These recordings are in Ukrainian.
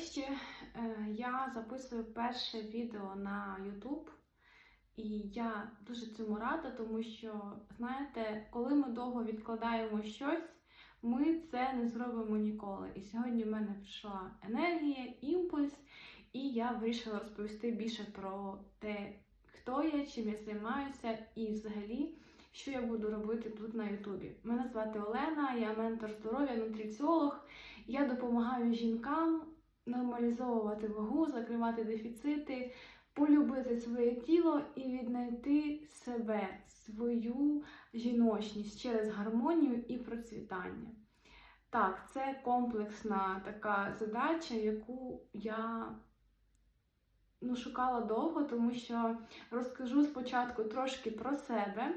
Нарешті е, я записую перше відео на YouTube, і я дуже цьому рада, тому що, знаєте, коли ми довго відкладаємо щось, ми це не зробимо ніколи. І сьогодні в мене прийшла енергія, імпульс, і я вирішила розповісти більше про те, хто я, чим я займаюся, і взагалі, що я буду робити тут на Ютубі. Мене звати Олена, я ментор здоров'я, нутриціолог. Я допомагаю жінкам нормалізовувати вагу, закривати дефіцити, полюбити своє тіло і віднайти себе, свою жіночність через гармонію і процвітання. Так, це комплексна така задача, яку я ну, шукала довго, тому що розкажу спочатку трошки про себе.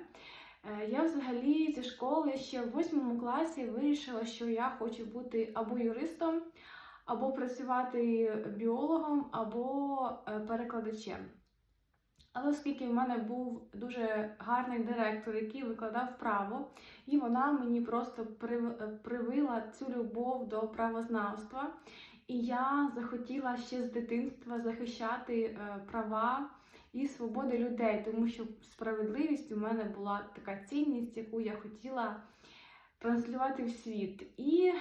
Е, Я взагалі зі школи ще в восьмому класі вирішила, що я хочу бути або юристом, або працювати біологом, або е, перекладачем. Але оскільки в мене був дуже гарний директор, який викладав право, і вона мені просто е, привила цю любов до правознавства, і я захотіла ще з дитинства захищати е, права і свободи людей, тому що справедливість у мене була така цінність, яку я хотіла транслювати в світ. І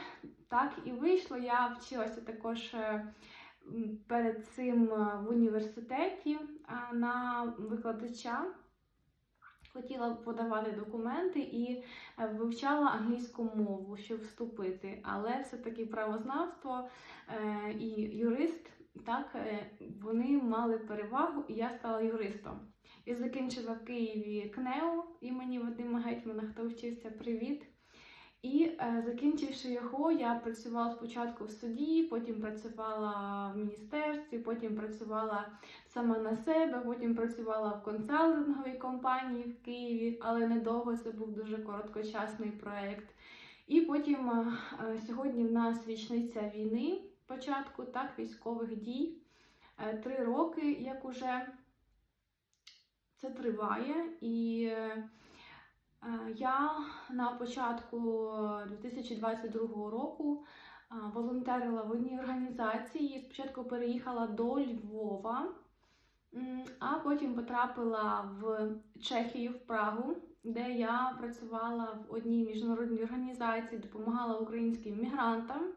так і вийшло. Я вчилася також е, перед цим е, в університеті на викладача. Хотіла подавати документи і е, вивчала англійську мову, щоб вступити. Але все-таки правознавство е, і юрист так, е, вони мали перевагу, і я стала юристом. Я закінчила в Києві КНЕУ імені Вадима Гетьмана, хто вчився привіт. І е, закінчивши його, я працювала спочатку в суді, потім працювала в міністерстві, потім працювала сама на себе, потім працювала в консалтинговій компанії в Києві, але недовго це був дуже короткочасний проєкт. І потім е, е, сьогодні в нас річниця війни, початку так, військових дій. Три роки, як уже це триває. І Я на початку 2022 року е, волонтерила в одній організації. Спочатку переїхала до Львова, а потім потрапила в Чехію, в Прагу, де я працювала в одній міжнародній організації, допомагала українським мігрантам.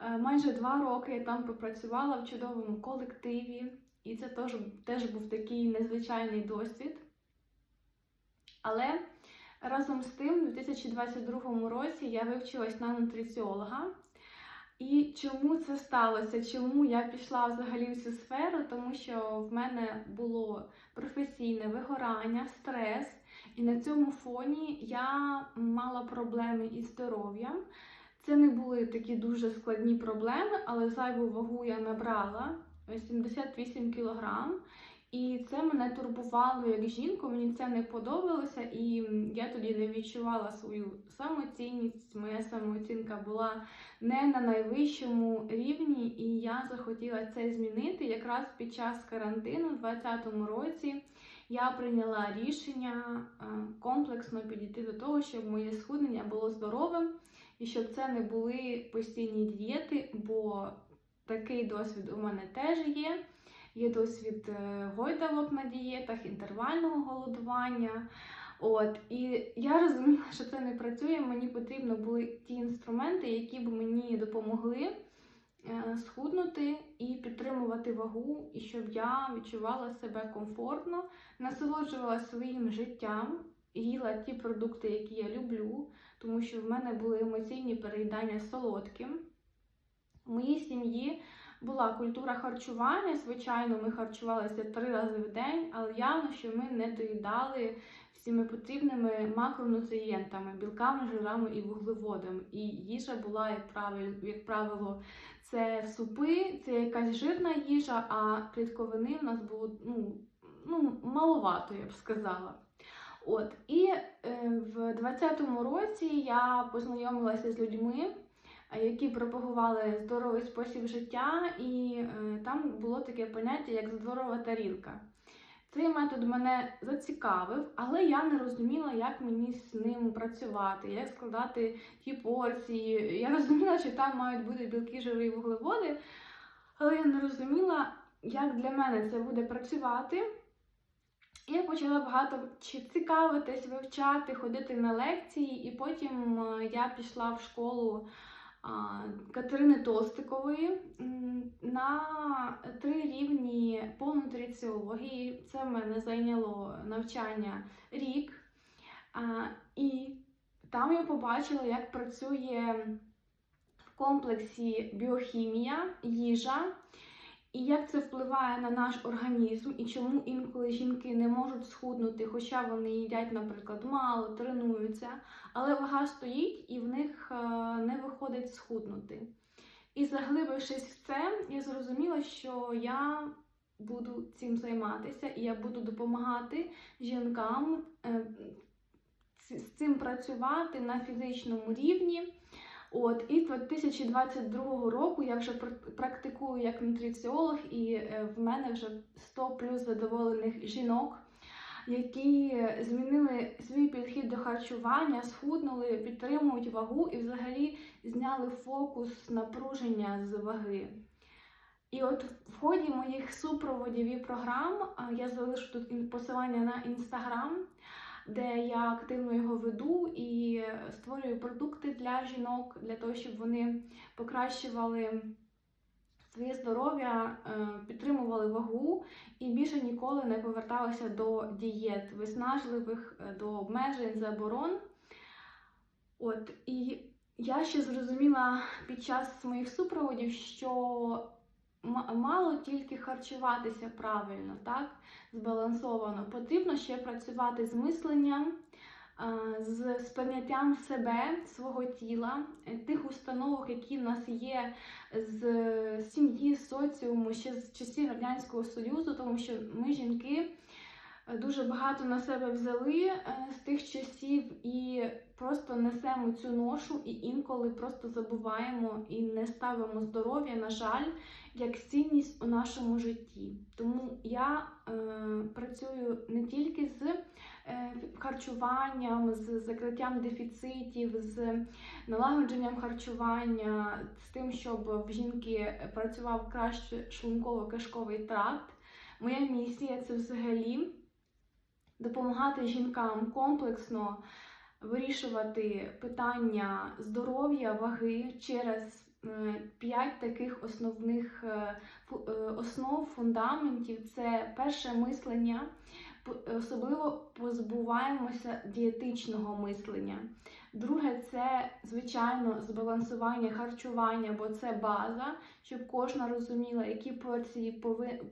Е, Майже два роки я там попрацювала в чудовому колективі, і це теж, теж був такий незвичайний досвід. Але Разом з тим, у 2022 році я вивчилась на нутриціолога. І чому це сталося? Чому я пішла взагалі в цю сферу? Тому що в мене було професійне вигорання, стрес, і на цьому фоні я мала проблеми із здоров'ям. Це не були такі дуже складні проблеми, але зайву вагу я набрала 78 кілограм. І це мене турбувало як жінку, мені це не подобалося, і я тоді не відчувала свою самоцінність. Моя самооцінка була не на найвищому рівні, і я захотіла це змінити. Якраз під час карантину, у 2020 році, я прийняла рішення е, комплексно підійти до того, щоб моє схуднення було здоровим і щоб це не були постійні дієти, бо такий досвід у мене теж є. Є досвід е, гойдалок на дієтах, інтервального голодування. От, І я розуміла, що це не працює. Мені потрібно були ті інструменти, які б мені допомогли е, схуднути і підтримувати вагу, і щоб я відчувала себе комфортно, насолоджувала своїм життям, їла ті продукти, які я люблю, тому що в мене були емоційні переїдання солодким. В моїй сім'ї була культура харчування. Звичайно, ми харчувалися три рази в день, але явно, що ми не доїдали всіми потрібними макронутрієнтами, білками, жирами і вуглеводами. І їжа була, як правило, як правило, це супи, це якась жирна їжа, а клітковини у нас було ну, ну, маловато, я б сказала. От, і е, в 2020 році я познайомилася з людьми, які пропагували здоровий спосіб життя, і е, там було таке поняття, як здорова тарілка. Цей метод мене зацікавив, але я не розуміла, як мені з ним працювати, як складати ті порції. Я розуміла, що там мають бути білки, жири і вуглеводи. Але я не розуміла, як для мене це буде працювати. Я почала багато цікавитись, вивчати, ходити на лекції, і потім е, я пішла в школу Катерини Толстикової на три рівні по нутриціології. Це в мене зайняло навчання рік. І там я побачила, як працює в комплексі біохімія, їжа. І як це впливає на наш організм, і чому інколи жінки не можуть схуднути, хоча вони їдять, наприклад, мало, тренуються, але вага стоїть і в них е, не виходить схуднути. І заглибившись в це, я зрозуміла, що я буду цим займатися, і я буду допомагати жінкам е, з цим працювати на фізичному рівні. От, і з 2022 року я вже пр- практикую як нутриціолог, і е, в мене вже 100 плюс задоволених жінок, які змінили свій підхід до харчування, схуднули, підтримують вагу і взагалі зняли фокус напруження з ваги. І от в ході моїх супроводів і програм я залишу тут посилання на інстаграм, де я активно його веду і створюю продукти для жінок, для того, щоб вони покращували своє здоров'я, е, підтримували вагу і більше ніколи не поверталися до дієт виснажливих, е, до обмежень, заборон. От і я ще зрозуміла під час моїх супроводів, що мало тільки харчуватися правильно, так, збалансовано. Потрібно ще працювати з мисленням, з сприйняттям себе, свого тіла, е, тих установок, які в нас є з сім'ї, соціуму, ще з часів Радянського Союзу, тому що ми, жінки, дуже багато на себе взяли е, з тих часів і просто несемо цю ношу, і інколи просто забуваємо і не ставимо здоров'я, на жаль, як цінність у нашому житті. Тому я е, працюю не тільки з е, харчуванням, з закриттям дефіцитів, з налагодженням харчування, з тим, щоб в жінки працював краще шлунково-кишковий тракт. Моя місія це взагалі допомагати жінкам комплексно вирішувати питання здоров'я, ваги через е, п'ять таких основних е, е, основ, фундаментів. Це перше мислення, особливо позбуваємося дієтичного мислення. Друге, це звичайно збалансування харчування, бо це база, щоб кожна розуміла, які порції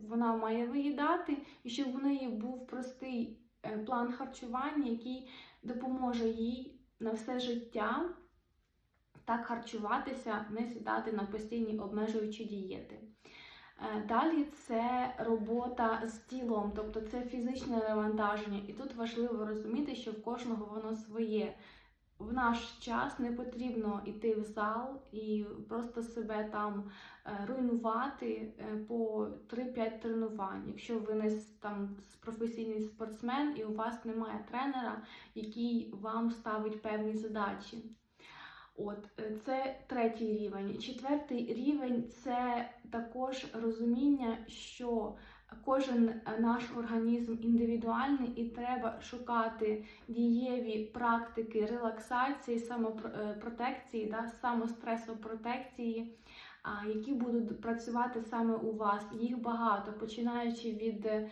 вона має виїдати, і щоб в неї був простий план харчування, який допоможе їй на все життя так харчуватися, не сідати на постійні обмежуючі дієти. Е, Далі це робота з тілом, тобто це фізичне навантаження. І тут важливо розуміти, що в кожного воно своє. В наш час не потрібно йти в зал і просто себе там е, руйнувати е, по 3-5 тренувань. Якщо ви не там професійний спортсмен і у вас немає тренера, який вам ставить певні задачі. От е, це третій рівень. Четвертий рівень це також розуміння, що кожен е, наш організм індивідуальний і треба шукати дієві практики релаксації, самопротекції, да, самостресопротекції, які будуть працювати саме у вас. Їх багато, починаючи від е,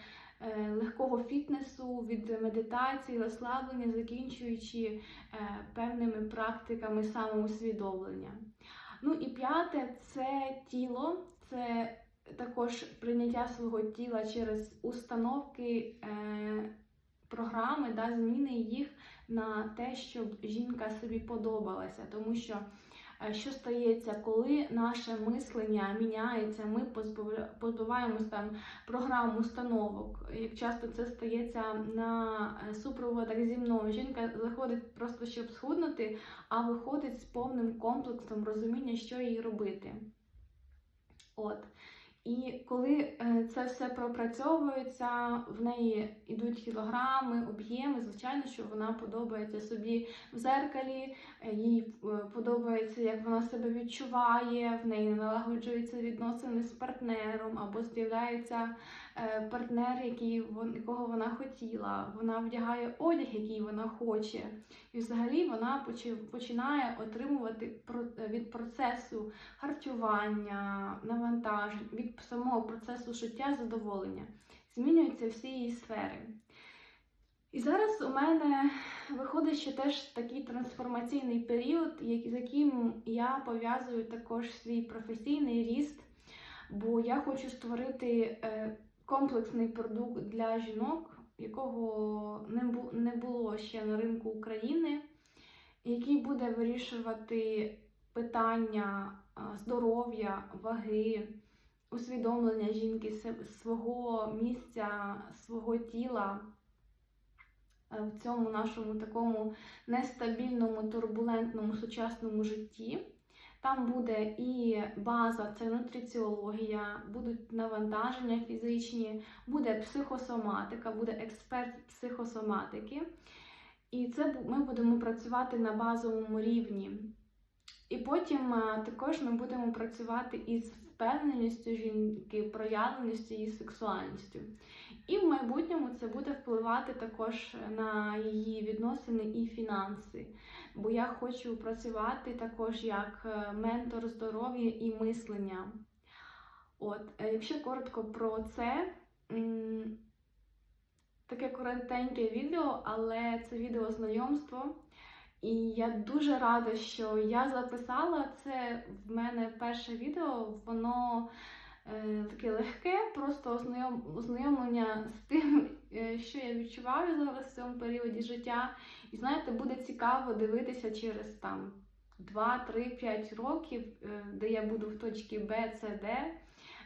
легкого фітнесу, від медитації, розслаблення, закінчуючи е, певними практиками самоусвідомлення. Ну і п'яте це тіло, це також прийняття свого тіла через установки, е, програми, да, зміни їх на те, щоб жінка собі подобалася. Тому що е, що стається, коли наше мислення міняється, ми позбуваємось там програм, установок. Як часто це стається на е, супроводах зі мною. Жінка заходить просто щоб схуднути, а виходить з повним комплексом розуміння, що їй робити. От. І коли е, це все пропрацьовується, в неї йдуть кілограми, об'єми. Звичайно, що вона подобається собі в зеркалі, е, їй е, подобається, як вона себе відчуває, в неї налагоджуються відносини з партнером або з'являється партнер, який якого вона хотіла. Вона вдягає одяг, який вона хоче. І взагалі вона починає отримувати від процесу харчування, навантажень, від самого процесу шиття задоволення. Змінюються всі її сфери. І зараз у мене виходить ще теж такий трансформаційний період, з яким я пов'язую також свій професійний ріст, бо я хочу створити е, комплексний продукт для жінок, якого не було ще на ринку України, який буде вирішувати питання здоров'я, ваги, усвідомлення жінки свого місця, свого тіла е, в цьому нашому такому нестабільному, турбулентному сучасному житті. Там буде і база, це нутриціологія, будуть навантаження фізичні, буде психосоматика, буде експерт психосоматики. І це ми будемо працювати на базовому рівні. І потім також ми будемо працювати із впевненістю жінки, проявленістю її сексуальністю. І в майбутньому це буде впливати також на її відносини і фінанси. Бо я хочу працювати також як е, ментор здоров'я і мислення. От, е, якщо коротко про це, таке коротеньке відео, але це відео знайомство. І я дуже рада, що я записала це. В мене перше відео, воно е, таке легке, просто ознайом, ознайомлення з тим, е, що я відчуваю зараз в цьому періоді життя. Знаєте, буде цікаво дивитися через там 2, 3, 5 років, е, де я буду в точці Б, С, Д,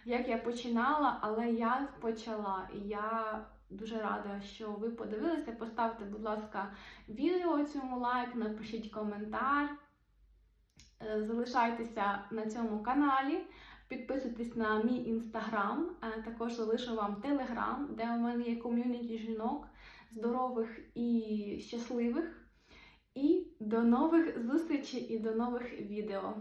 як я починала, але я почала. І я дуже рада, що ви подивилися. Поставте, будь ласка, відео цьому лайк, напишіть коментар. Е, Залишайтеся на цьому каналі, підписуйтесь на мій інстаграм, Е, також залишу вам телеграм, де у мене є ком'юніті жінок здорових і щасливих. І до нових зустрічей і до нових відео.